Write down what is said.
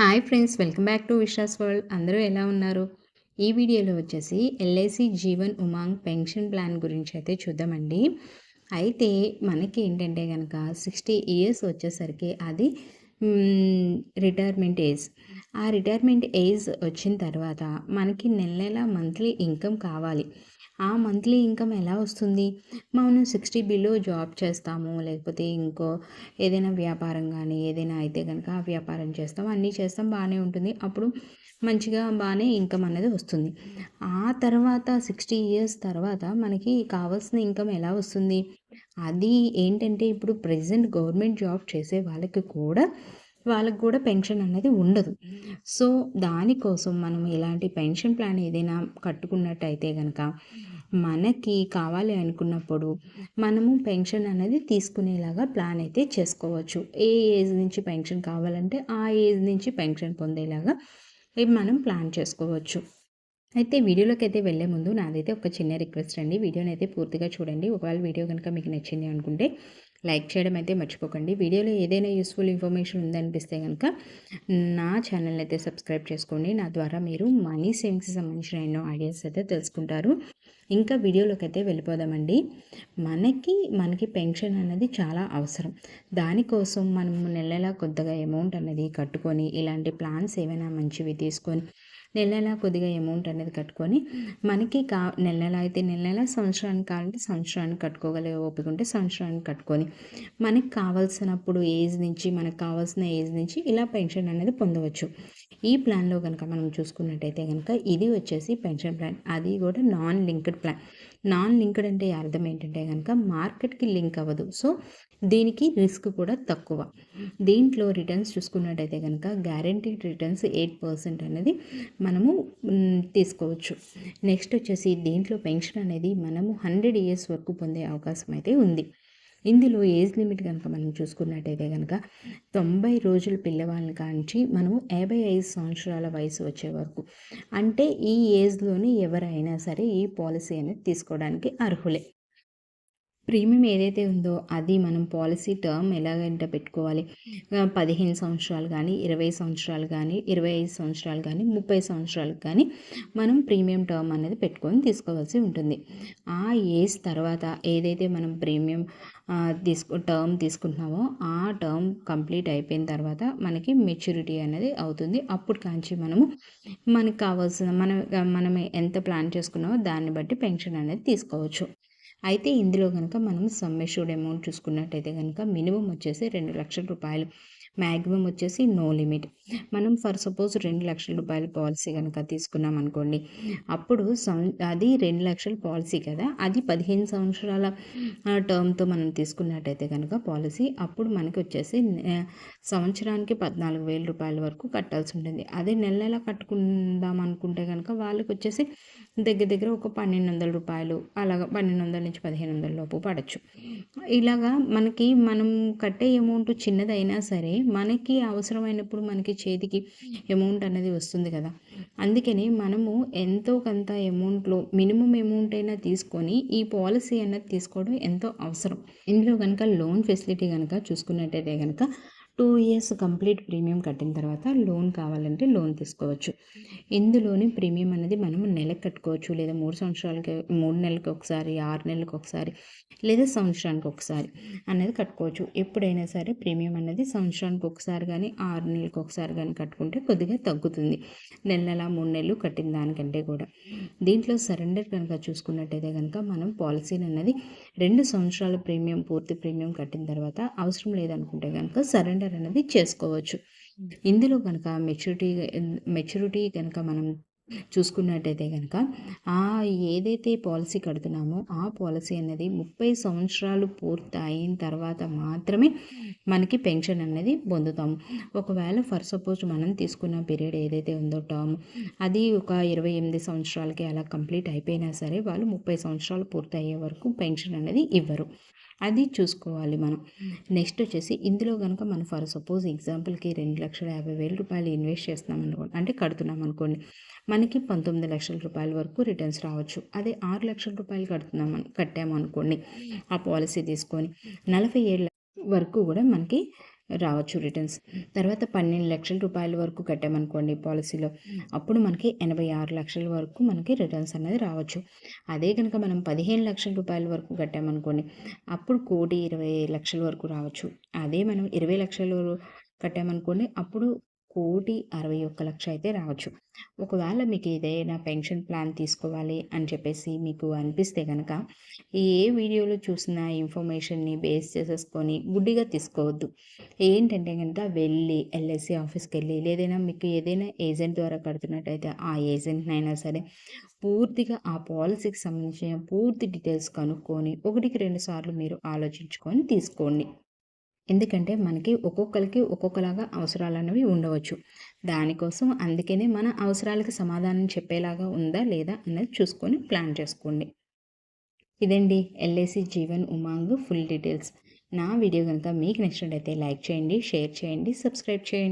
Hi friends welcome back to Vishwas world. అందరూ ఎలా ఉన్నారు? ఈ వీడియోలో వచ్చేసి LIC Jeevan Umang pension plan గురించి అయితే చూద్దామండి. అయితే మనకి ఏంటంటే కనుక సిక్స్టీ ఇయర్స్ వచ్చేసరికి అది రిటైర్మెంట్ ఏజ్ ఆ రిటైర్మెంట్ ఏజ్ వచ్చిన తర్వాత మనకి నెల నెల మంత్లీ ఇన్కమ్ కావాలి. ఆ మంత్లీ ఇన్కమ్ ఎలా వస్తుంది? మనం సిక్స్టీ బిలో జాబ్ చేస్తాము లేకపోతే ఇంకో ఏదైనా వ్యాపారం కానీ ఏదైనా అయితే కనుక ఆ వ్యాపారం చేస్తాం అన్నీ చేస్తాం బాగానే ఉంటుంది. అప్పుడు మంచిగా బాగానే ఇన్కమ్ అనేది వస్తుంది. ఆ తర్వాత సిక్స్టీ ఇయర్స్ తర్వాత మనకి కావాల్సిన ఇన్కమ్ ఎలా వస్తుంది? అది ఏంటంటే ఇప్పుడు ప్రజెంట్ గవర్నమెంట్ జాబ్ చేసే వాళ్ళకి కూడా వాళ్ళకి కూడా పెన్షన్ అనేది ఉండదు. సో దానికోసం మనం ఇలాంటి పెన్షన్ ప్లాన్ ఏదైనా కట్టుకున్నట్టయితే కనుక మనకి కావాలి అనుకున్నప్పుడు మనము పెన్షన్ అనేది తీసుకునేలాగా ప్లాన్ అయితే చేసుకోవచ్చు. ఏ ఏజ్ నుంచి పెన్షన్ కావాలంటే ఆ ఏజ్ నుంచి పెన్షన్ పొందేలాగా మనం ప్లాన్ చేసుకోవచ్చు. అయితే వీడియోలోకి అయితే వెళ్ళే ముందు నాదైతే ఒక చిన్న రిక్వెస్ట్ అండి. వీడియోని అయితే పూర్తిగా చూడండి. ఒకవేళ వీడియో కనుక మీకు నచ్చింది అనుకుంటే లైక్ చేయడం అయితే మర్చిపోకండి. వీడియోలో ఏదైనా యూస్ఫుల్ ఇన్ఫర్మేషన్ ఉందనిపిస్తే కనుక నా ఛానల్ అయితే సబ్స్క్రైబ్ చేసుకోండి. నా ద్వారా మీరు మనీ సేవింగ్స్కి సంబంధించిన ఎన్నో ఐడియాస్ అయితే తెలుసుకుంటారు. ఇంకా వీడియోలోకి అయితే వెళ్ళిపోదామండి. మనకి మనకి పెన్షన్ అనేది చాలా అవసరం. దానికోసం మనము నెలా కొద్దిగా అమౌంట్ అనేది కట్టుకొని ఇలాంటి ప్లాన్స్ ఏమైనా మంచివి తీసుకొని నెల నెల కొద్దిగా అమౌంట్ అనేది కట్టుకొని మనకి కా నెల నెల అయితే నెల నెల సంవత్సరానికి కావాలంటే సంవత్సరానికి కట్టుకోగలిగే ఓపిక ఉంటే సంవత్సరానికి కట్టుకొని మనకి కావాల్సినప్పుడు ఏజ్ నుంచి మనకు కావాల్సిన ఏజ్ నుంచి ఇలా పెన్షన్ అనేది పొందవచ్చు. ఈ ప్లాన్లో కనుక మనం చూసుకున్నట్టయితే కనుక ఇది వచ్చేసి పెన్షన్ ప్లాన్. అది కూడా non linked plan. Non linked అంటే అర్థం ఏంటంటే కనుక మార్కెట్కి లింక్ అవ్వదు. సో దీనికి రిస్క్ కూడా తక్కువ. దీంట్లో రిటర్న్స్ చూసుకున్నట్టయితే కనుక గ్యారంటీడ్ రిటర్న్స్ ఎయిట్ పర్సెంట్ అనేది మనము తీసుకోవచ్చు. నెక్స్ట్ వచ్చేసి దీంట్లో పెన్షన్ అనేది మనము హండ్రెడ్ ఇయర్స్ వరకు పొందే అవకాశం అయితే ఉంది. ఇందులో ఏజ్ లిమిట్ కనుక మనం చూసుకున్నట్టయితే కనుక తొంభై రోజుల పిల్లవాళ్ళని కాంచి మనము యాభై ఐదు సంవత్సరాల వయసు వచ్చే వరకు. అంటే ఈ ఏజ్లోని ఎవరైనా సరే ఈ పాలసీ అనేది తీసుకోవడానికి అర్హులే. ప్రీమియం ఏదైతే ఉందో అది మనం పాలసీ టర్మ్ ఎలాగంటే పెట్టుకోవాలి. పదిహేను సంవత్సరాలు కానీ ఇరవై సంవత్సరాలు కానీ ఇరవై ఐదు సంవత్సరాలు కానీ ముప్పై సంవత్సరాలు కానీ మనం ప్రీమియం టర్మ్ అనేది పెట్టుకొని తీసుకోవాల్సి ఉంటుంది. ఆ ఏజ్ తర్వాత ఏదైతే మనం ప్రీమియం తీసుకు టర్మ్ తీసుకుంటున్నామో ఆ టర్మ్ కంప్లీట్ అయిపోయిన తర్వాత మనకి మెచ్యూరిటీ అనేది అవుతుంది. అప్పుడు కాంచి మనము మనకు కావాల్సిన మనం మనం ఎంత ప్లాన్ చేసుకున్నామో దాన్ని బట్టి పెన్షన్ అనేది తీసుకోవచ్చు. అయితే ఇందులో కనుక మనం సమ్మెష్యూర్డ్ అమౌంట్ చూసుకున్నట్టయితే కనుక మినిమం వచ్చేసి రెండు లక్షల రూపాయలు. మ్యాక్సిమం వచ్చేసి నో లిమిట్. మనం ఫర్ సపోజ్ రెండు లక్షల రూపాయల పాలసీ కనుక తీసుకున్నాం అనుకోండి అప్పుడు అది రెండు లక్షల పాలసీ కదా అది పదిహేను సంవత్సరాల టర్మ్తో మనం తీసుకున్నట్టయితే కనుక పాలసీ అప్పుడు మనకి వచ్చేసి సంవత్సరానికి పద్నాలుగు వేల రూపాయల వరకు కట్టాల్సి ఉంటుంది. అదే నెల నెల కట్టుకుందాం అనుకుంటే కనుక వాళ్ళకి వచ్చేసి దగ్గర దగ్గర ఒక పన్నెండు వందల రూపాయలు అలాగ పన్నెండు వందల నుంచి పదిహేను వందల లోపు పడచ్చు. ఇలాగా మనకి మనం కట్టే అమౌంట్ చిన్నదైనా సరే మనకి అవసరమైనప్పుడు మనకి చేతికి అమౌంట్ అనేది వస్తుంది కదా. అందుకని మనము ఎంతో కొంత అమౌంట్లో మినిమం అమౌంట్ అయినా తీసుకొని ఈ పాలసీ అనేది తీసుకోవడం ఎంతో అవసరం. ఇందులో కనుక లోన్ ఫెసిలిటీ కనుక చూసుకున్నట్టయితే కనుక టూ ఇయర్స్ కంప్లీట్ ప్రీమియం కట్టిన తర్వాత లోన్ కావాలంటే లోన్ తీసుకోవచ్చు. ఇందులోని ప్రీమియం అనేది మనం నెలకు కట్టుకోవచ్చు. లేదా మూడు సంవత్సరాలకి మూడు నెలలకు ఒకసారి ఆరు నెలలకు ఒకసారి లేదా సంవత్సరానికి ఒకసారి అనేది కట్టుకోవచ్చు. ఎప్పుడైనా సరే ప్రీమియం అనేది సంవత్సరానికి ఒకసారి కానీ ఆరు నెలలకు ఒకసారి కానీ కట్టుకుంటే కొద్దిగా తగ్గుతుంది. నెల నెల మూడు నెలలు కట్టిన దానికంటే కూడా. దీంట్లో సరెండర్ కనుక చూసుకున్నట్టయితే కనుక మనం పాలసీని అనేది రెండు సంవత్సరాల ప్రీమియం పూర్తి ప్రీమియం కట్టిన తర్వాత అవసరం లేదనుకుంటే కనుక సరెండర్ సరెండర్ అనేది చేసుకోవచ్చు. ఇందులో కనుక మెచ్యూరిటీ మెచ్యూరిటీ కనుక మనం చూసుకున్నట్టయితే కనుక ఆ ఏదైతే పాలసీ కడుతున్నామో ఆ పాలసీ అనేది ముప్పై సంవత్సరాలు పూర్తి అయిన తర్వాత మాత్రమే మనకి పెన్షన్ అనేది పొందుతాము ఒకవేళ ఫర్ సపోజ్ మనం తీసుకున్న పీరియడ్ ఏదైతే ఉందో టర్మ్ అది ఒక ఇరవై ఎనిమిది సంవత్సరాలకి అలా కంప్లీట్ అయిపోయినా సరే వాళ్ళు ముప్పై సంవత్సరాలు పూర్తి అయ్యే వరకు పెన్షన్ అనేది ఇవ్వరు. అది చూసుకోవాలి మనం. నెక్స్ట్ వచ్చేసి ఇందులో కనుక మనం ఫర్ సపోజ్ ఎగ్జాంపుల్కి రెండు లక్షల యాభై వేల రూపాయలు ఇన్వెస్ట్ చేస్తున్నాం అనుకోండి అంటే కడుతున్నాం అనుకోండి మనకి పంతొమ్మిది లక్షల రూపాయల వరకు రిటర్న్స్ రావచ్చు. అదే ఆరు లక్షల రూపాయలు కడుతున్నాం కట్టాము అనుకోండి ఆ పాలసీ తీసుకొని నలభై ఏళ్ళ వరకు కూడా మనకి రావచ్చు రిటర్న్స్ తర్వాత పన్నెండు లక్షల రూపాయల వరకు కట్టామనుకోండి పాలసీలో అప్పుడు మనకి ఎనభై ఆరు లక్షల వరకు మనకి రిటర్న్స్ అనేది రావచ్చు. అదే కనుక మనం పదిహేను లక్షల రూపాయల వరకు కట్టామనుకోండి అప్పుడు కోటి ఇరవై లక్షల వరకు రావచ్చు. అదే మనం ఇరవై లక్షలు కట్టామనుకోండి అప్పుడు కోటి అరవై ఒక్క లక్ష అయితే రావచ్చు. ఒకవేళ మీకు ఏదైనా పెన్షన్ ప్లాన్ తీసుకోవాలి అని చెప్పేసి మీకు అనిపిస్తే కనుక ఏ వీడియోలో చూసిన ఇన్ఫర్మేషన్ని బేస్ చేసేసుకొని గుడ్డిగా తీసుకోవద్దు. ఏంటంటే కనుక వెళ్ళి ఎల్ఐసి ఆఫీస్కి వెళ్ళి లేదైనా మీకు ఏదైనా ఏజెంట్ ద్వారా కడుతున్నట్టయితే ఆ ఏజెంట్నైనా సరే పూర్తిగా ఆ పాలసీకి సంబంధించిన పూర్తి డీటెయిల్స్ కనుక్కొని ఒకటికి రెండు సార్లు మీరు ఆలోచించుకొని తీసుకోండి. ఎందుకంటే మనకి ఒక్కొక్కరికి ఒక్కొక్కలాగా అవసరాలు అనేవి ఉండవచ్చు. దానికోసం అందుకనే మన అవసరాలకు సమాధానం చెప్పేలాగా ఉందా లేదా అనేది చూసుకొని ప్లాన్ చేసుకోండి. ఇదండి LIC Jeevan Umang full details. నా వీడియో కనుక మీకు నచ్చినట్టయితే లైక్ చేయండి షేర్ చేయండి సబ్స్క్రైబ్ చేయండి.